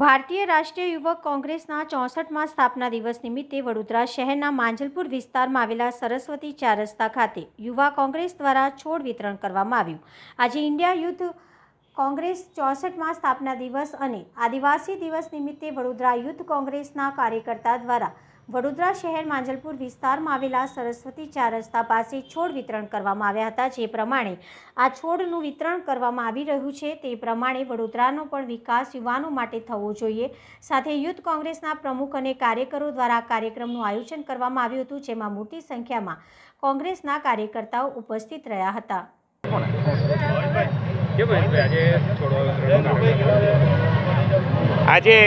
ભારતીય રાષ્ટ્રીય યુવક કોંગ્રેસના ચોસઠમાં સ્થાપના દિવસ નિમિત્તે વડોદરા શહેરના માંજલપુર વિસ્તારમાં આવેલા સરસ્વતી ચાર રસ્તા ખાતે યુવા કોંગ્રેસ દ્વારા છોડ વિતરણ કરવામાં આવ્યું. આજે ઇન્ડિયા યુથ કોંગ્રેસ ચોસઠમાં સ્થાપના દિવસ અને આદિવાસી દિવસ નિમિત્તે વડોદરા યુથ કોંગ્રેસના કાર્યકર્તા દ્વારા વડોદરા શહેર માંજલપુર વિસ્તારમાં આવેલા સરસ્વતી ચાર રસ્તા પાસે છોડ વિતરણ કરવામાં આવ્યા હતા, જે પ્રમાણે આ છોડનું વિતરણ કરવામાં આવી રહ્યું છે તે પ્રમાણે વડોદરાનો પણ વિકાસ યુવાનો માટે થવો જોઈએ સાથે યુથ કોંગ્રેસના પ્રમુખ અને કાર્યકરો દ્વારા કાર્યક્રમનું આયોજન કરવામાં આવ્યું હતું, જેમાં મોટી સંખ્યામાં કોંગ્રેસના કાર્યકર્તાઓ ઉપસ્થિત રહ્યા હતા? આજે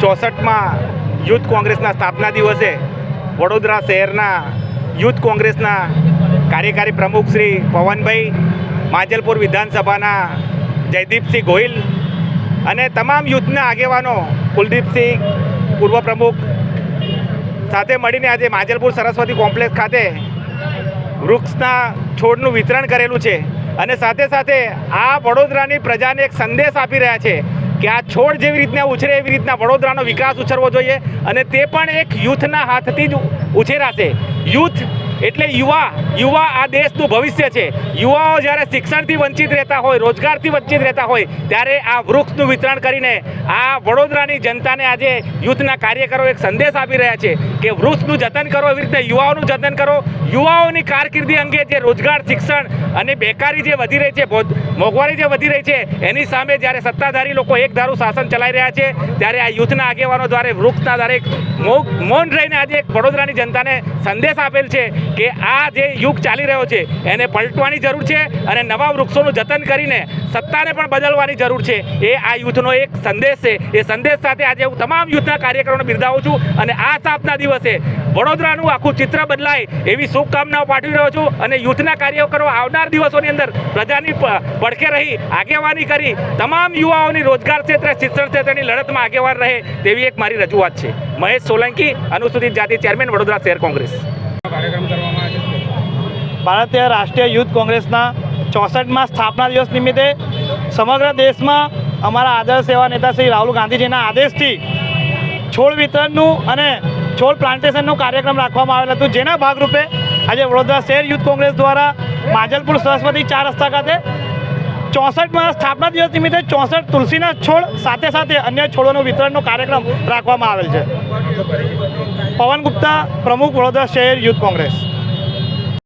ચોસઠમાં યુથ કોંગ્રેસના સ્થાપના દિવસે વડોદરા શહેરના યુથ કોંગ્રેસના કાર્યકારી પ્રમુખ શ્રી પવનભાઈ, માંજલપુર વિધાનસભાના જયદીપસિંહ ગોહિલ અને તમામ યુથના આગેવાનો, કુલદીપસિંહ, પૂર્વ પ્રમુખ સાથે મળીને આજે માંજલપુર સરસ્વતી કોમ્પ્લેક્સ ખાતે વૃક્ષના છોડનું વિતરણ કરેલું છે. અને સાથે સાથે આ વડોદરાની પ્રજાને એક સંદેશ આપી રહ્યા છે કે આ છોડ જેવી રીતના ઉછરે એવી રીતના વડોદરાનો વિકાસ ઉછરવો જોઈએ અને તે પણ એક યુથના હાથથી જ ઉછેરાશે. યુથ એટલે યુવા યુવા આ દેશનું ભવિષ્ય છે. યુવાઓ જ્યારે શિક્ષણથી વંચિત રહેતા હોય, રોજગારથી વંચિત રહેતા હોય, ત્યારે આ વૃક્ષનું વિતરણ કરીને આ વડોદરાની જનતાને આજે યુથના કાર્યકરો એક સંદેશ આપી રહ્યા છે કે વૃક્ષનું જતન કરો, એવી રીતે યુવાઓનું જતન કરો. યુવાઓની કારકિર્દી અંગે જે રોજગાર, શિક્ષણ અને બેકારી જે વધી રહી છે મોંઘવારી જે વધી રહી છે, એની સામે જ્યારે સત્તાધારી લોકો એક ધારું શાસન ચલાવી રહ્યા છે, ત્યારે આ યુથના આગેવાનો દ્વારા વૃક્ષના દરેક મૌન રહીને આજે વડોદરાની જનતાને સંદેશ આપેલ છે કે આ જે યુગ ચાલી રહ્યો છે, એને પલટવાની જરૂર છે અને નવા વૃક્ષોનું જતન કરીને સત્તાને પણ બદલવાની જરૂર છે. એ આ યુથનો એક સંદેશ છે. એ સંદેશ સાથે આજે હું તમામ યુથના કાર્યક્રમોને બિરદાવું છું અને આ સ્થાપના દિવસે વડોદરાનું આખું ચિત્ર બદલાય એવી શુભકામનાઓ પાઠવી રહ્યો છું અને યુથના કાર્યકરો આવનાર દિવસોની અંદર પ્રજાની પડખે રહી આગેવાની કરી તમામ યુવાઓની રોજગાર ક્ષેત્રે, શિક્ષણ ક્ષેત્રની લડતમાં આગેવાન રહે તેવી એક મારી રજૂઆત છે. મહેશ સોલંકી, અનુસૂચિત જાતિ ચેરમેન, વડોદરા શહેર કોંગ્રેસ. ભારતીય રાષ્ટ્રીય યુથ કોંગ્રેસના ચોસઠમાં સ્થાપના દિવસ નિમિત્તે સમગ્ર દેશમાં અમારા આદર્શ સેવા નેતા શ્રી રાહુલ ગાંધીજીના આદેશથી છોડ વિતરણનું અને છોડ પ્લાન્ટેશનનું કાર્યક્રમ રાખવામાં આવેલ હતું. જેના ભાગરૂપે આજે વડોદરા શહેર યુથ કોંગ્રેસ દ્વારા માજલપુર સરસ્વતી ચાર રસ્તા ખાતે ચોસઠમાં સ્થાપના દિવસ નિમિત્તે ચોસઠ તુલસીના છોડ સાથે સાથે અન્ય છોડોનું વિતરણનો કાર્યક્રમ રાખવામાં આવેલ છે. પવન ગુપ્તા, પ્રમુખ વડોદરા શહેર યુથ કોંગ્રેસ.